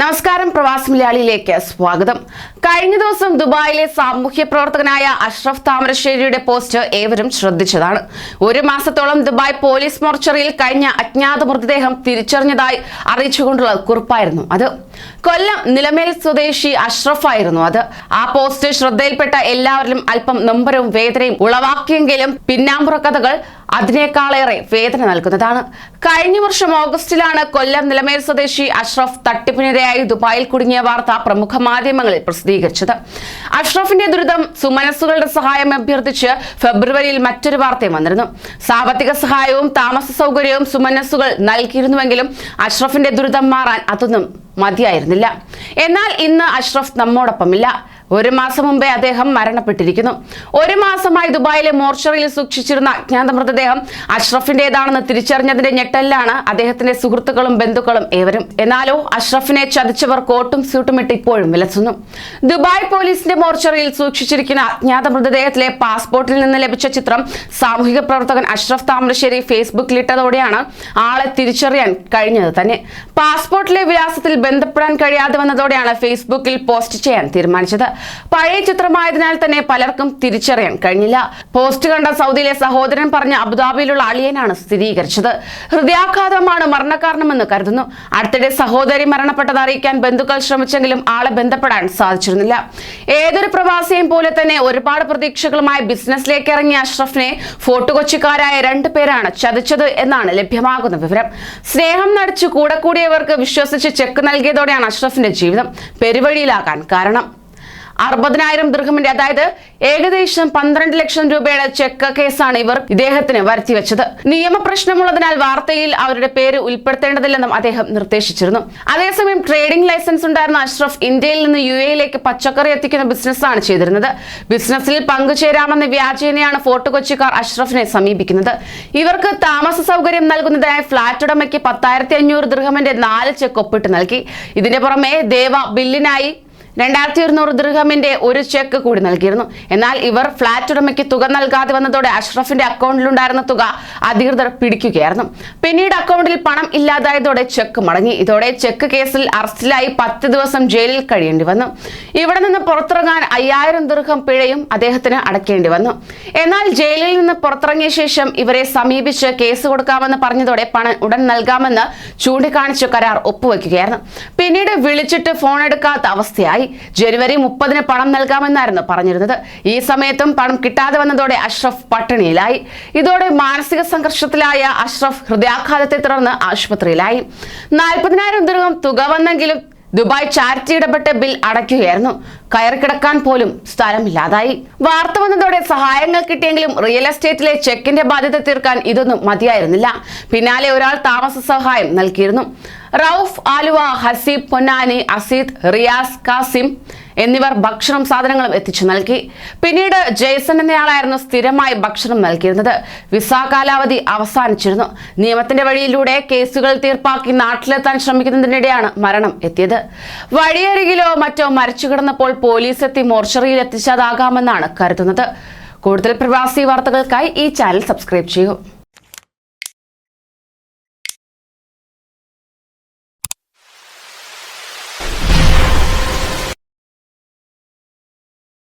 നമസ്കാരം പ്രവാസി മലയാളിയിലേക്ക് സ്വാഗതം. കഴിഞ്ഞ ദിവസം ദുബായിലെ സാമൂഹ്യ പ്രവർത്തകനായ അഷ്റഫ് താമരശ്ശേരിയുടെ പോസ്റ്റ് ഏവരും ശ്രദ്ധിച്ചതാണ്. ഒരു മാസത്തോളം ദുബായ് പോലീസ് മോർച്ചറിയിൽ കഴിഞ്ഞ അജ്ഞാത മൃതദേഹം തിരിച്ചറിഞ്ഞതായി അറിയിച്ചുകൊണ്ടുള്ള കുറിപ്പായിരുന്നു അത്. കൊല്ലം നിലമേൽ സ്വദേശി അഷ്റഫ് ആയിരുന്നു അത്. ആ പോസ്റ്റ് ശ്രദ്ധയിൽപ്പെട്ട എല്ലാവരിലും അല്പം നൊമ്പരവും വേദനയും ഉളവാക്കിയെങ്കിലും പിന്നാമ്പുറ കഥകൾ അതിനേക്കാളേറെ വേദന നൽകുന്നതാണ്. കഴിഞ്ഞ വർഷം ഓഗസ്റ്റിലാണ് കൊല്ലം നിലമേൽ സ്വദേശി അഷ്റഫ് തട്ടിപ്പിനിരയായി ദുബായിൽ കുടുങ്ങിയ വാർത്ത പ്രമുഖ മാധ്യമങ്ങളിൽ പ്രസിദ്ധീകരിച്ചത്. അഷ്റഫിന്റെ ദുരിതം സുമനസ്സുകളുടെ സഹായം അഭ്യർത്ഥിച്ച് ഫെബ്രുവരിയിൽ മറ്റൊരു വാർത്തയും വന്നിരുന്നു. സാമ്പത്തിക സഹായവും താമസ സൗകര്യവും സുമനസ്സുകൾ നൽകിയിരുന്നുവെങ്കിലും അഷ്റഫിന്റെ ദുരിതം മാറാൻ അതൊന്നും മതിയായിരുന്നില്ല. എന്നാൽ ഇന്ന് അഷ്റഫ് നമ്മോടൊപ്പമില്ല. ഒരു മാസം മുമ്പേ അദ്ദേഹം മരണപ്പെട്ടിരിക്കുന്നു. ഒരു മാസമായി ദുബായിലെ മോർച്ചറിയിൽ സൂക്ഷിച്ചിരുന്ന അജ്ഞാത മൃതദേഹം അഷ്റഫിന്റേതാണെന്ന് തിരിച്ചറിഞ്ഞതിന്റെ ഞെട്ടലിലാണ് അദ്ദേഹത്തിന്റെ സുഹൃത്തുക്കളും ബന്ധുക്കളും ഏവരും. എന്നാലോ അഷ്റഫിനെ ചതിച്ചവർ കോട്ടും സ്യൂട്ടും ഇട്ട് ഇപ്പോഴും വിലസുന്നു. ദുബായ് പോലീസിന്റെ മോർച്ചറിയിൽ സൂക്ഷിച്ചിരിക്കുന്ന അജ്ഞാത മൃതദേഹത്തിലെ പാസ്പോർട്ടിൽ നിന്ന് ലഭിച്ച ചിത്രം സാമൂഹിക പ്രവർത്തകൻ അഷ്റഫ് താമരശ്ശേരി ഫേസ്ബുക്കിലിട്ടതോടെയാണ് ആളെ തിരിച്ചറിയാൻ കഴിഞ്ഞത് തന്നെ. പാസ്പോർട്ടിലെ വിലാസത്തിൽ ബന്ധപ്പെടാൻ കഴിയാതെ വന്നതോടെയാണ് ഫേസ്ബുക്കിൽ പോസ്റ്റ് ചെയ്യാൻ തീരുമാനിച്ചത്. പഴയ ചിത്രമായതിനാൽ തന്നെ പലർക്കും തിരിച്ചറിയാൻ കഴിഞ്ഞില്ല. പോസ്റ്റ് കണ്ട സൗദിയിലെ സഹോദരൻ പറഞ്ഞ അബുദാബിയിലുള്ള അളിയനാണ് സ്ഥിരീകരിച്ചത്. ഹൃദയാഘാതമാണ് മരണകാരണമെന്ന് കരുതുന്നു. അടുത്തിടെ സഹോദരി മരണപ്പെട്ടത് അറിയിക്കാൻ ബന്ധുക്കൾ ശ്രമിച്ചെങ്കിലും ആളെ ബന്ധപ്പെടാൻ സാധിച്ചിരുന്നില്ല. ഏതൊരു പ്രവാസിയെയും പോലെ തന്നെ ഒരുപാട് പ്രതീക്ഷകളുമായി ബിസിനസ്സിലേക്ക് ഇറങ്ങിയ അഷ്റഫിനെ ഫോർട്ട് കൊച്ചിക്കാരായ രണ്ടു പേരാണ് ചതിച്ചത് എന്നാണ് ലഭ്യമാകുന്ന വിവരം. സ്നേഹം നടിച്ചു കൂടെ കൂടിയവർക്ക് വിശ്വസിച്ച് ചെക്ക് നൽകിയതോടെയാണ് അഷ്റഫിന്റെ ജീവിതം പെരുവഴിയിലാകാൻ കാരണം. അറുപതിനായിരം ദൃഹമിന്റെ അതായത് ഏകദേശം പന്ത്രണ്ട് ലക്ഷം രൂപയുടെ ചെക്ക് കേസാണ് ഇവർ ഇദ്ദേഹത്തിന് വരുത്തിവെച്ചത്. നിയമപ്രശ്നമുള്ളതിനാൽ വാർത്തയിൽ അവരുടെ പേര് ഉൾപ്പെടുത്തേണ്ടതില്ലെന്നും അദ്ദേഹം നിർദ്ദേശിച്ചിരുന്നു. അതേസമയം ട്രേഡിംഗ് ലൈസൻസ് ഉണ്ടായിരുന്ന അഷ്റഫ് ഇന്ത്യയിൽ നിന്ന് യു എയിലേക്ക് പച്ചക്കറി എത്തിക്കുന്ന ബിസിനസ്സാണ് ചെയ്തിരുന്നത്. ബിസിനസ്സിൽ പങ്കുചേരാമെന്ന വ്യാജേനയാണ് ഫോർട്ട് കൊച്ചിക്കാർ അഷ്റഫിനെ സമീപിക്കുന്നത്. ഇവർക്ക് താമസ സൗകര്യം നൽകുന്നതിനായി ഫ്ളാറ്റ് ഉടമയ്ക്ക് പത്തായിരത്തി അഞ്ഞൂറ് ദൃഹമിന്റെ നാല് ചെക്ക് ഒപ്പിട്ട് നൽകി. ഇതിന്റെ പുറമെ ദേവ ബില്ലിനായി രണ്ടായിരത്തി ഇരുന്നൂറ് ദൃഹമിന്റെ ഒരു ചെക്ക് കൂടി നൽകിയിരുന്നു. എന്നാൽ ഇവർ ഫ്ളാറ്റ് ഉടമയ്ക്ക് തുക നൽകാതെ വന്നതോടെ അഷ്റഫിന്റെ അക്കൗണ്ടിലുണ്ടായിരുന്ന തുക അധികൃതർ പിടിക്കുകയായിരുന്നു. പിന്നീട് അക്കൗണ്ടിൽ പണം ഇല്ലാതായതോടെ ചെക്ക് മടങ്ങി. ഇതോടെ ചെക്ക് കേസിൽ അറസ്റ്റിലായി പത്ത് ദിവസം ജയിലിൽ കഴിയേണ്ടി വന്നു. ഇവിടെ നിന്ന് പുറത്തിറങ്ങാൻ അയ്യായിരം ദൃഹം പിഴയും അദ്ദേഹത്തിന് അടയ്ക്കേണ്ടി വന്നു. എന്നാൽ ജയിലിൽ നിന്ന് പുറത്തിറങ്ങിയ ശേഷം ഇവരെ സമീപിച്ച് കേസ് കൊടുക്കാമെന്ന് പറഞ്ഞതോടെ പണം ഉടൻ നൽകാമെന്ന് ചൂണ്ടിക്കാണിച്ച് കരാർ ഒപ്പുവെക്കുകയായിരുന്നു. പിന്നീട് വിളിച്ചിട്ട് ഫോൺ എടുക്കാത്ത അവസ്ഥയായി. ജനുവരി മുപ്പതിന് പണം നൽകാമെന്നായിരുന്നു പറഞ്ഞിരുന്നത്. ഈ സമയത്തും പണം കിട്ടാതെ വന്നതോടെ അഷ്റഫ് പട്ടിണിയിലായി. ഇതോടെ മാനസിക സംഘർഷത്തിലായ അഷ്റഫ് ഹൃദയാഘാതത്തെ തുടർന്ന് ആശുപത്രിയിലായി. നാൽപ്പതിനായിരം ദീർഘം തുക വന്നെങ്കിലും ദുബായ് ചാരിറ്റി ഇടപെട്ട് ബിൽ അടയ്ക്കുകയായിരുന്നു. കയറി കിടക്കാൻ പോലും സ്ഥലമില്ലാതായി. വാർത്ത വന്നതോടെ സഹായങ്ങൾ കിട്ടിയെങ്കിലും റിയൽ എസ്റ്റേറ്റിലെ ചെക്കിന്റെ ബാധ്യത തീർക്കാൻ ഇതൊന്നും മതിയായിരുന്നില്ല. പിന്നാലെ ഒരാൾ താമസ സഹായം നൽകിയിരുന്നു. റൌഫ് ആലുവ ഹസീബ് പൊന്നാനി അസീദ് റിയാസ് കാസിം എന്നിവർ ഭക്ഷണം സാധനങ്ങളും എത്തിച്ചു നൽകി. പിന്നീട് ജയ്സൺ എന്നയാളായിരുന്നു സ്ഥിരമായി ഭക്ഷണം നൽകിയിരുന്നത്. വിസ കാലാവധി അവസാനിച്ചിരുന്നു. നിയമത്തിന്റെ വഴിയിലൂടെ കേസുകൾ തീർപ്പാക്കി നാട്ടിലെത്താൻ ശ്രമിക്കുന്നതിനിടെയാണ് മരണം എത്തിയത്. വഴിയരികിലോ മറ്റോ മരിച്ചു കിടന്നപ്പോൾ പോലീസ് എത്തി മോർച്ചറിയിൽ എത്തിച്ചതാകാമെന്നാണ് കരുതുന്നത്. കൂടുതൽ പ്രവാസി വാർത്തകൾക്കായി ഈ ചാനൽ സബ്സ്ക്രൈബ് ചെയ്യൂ.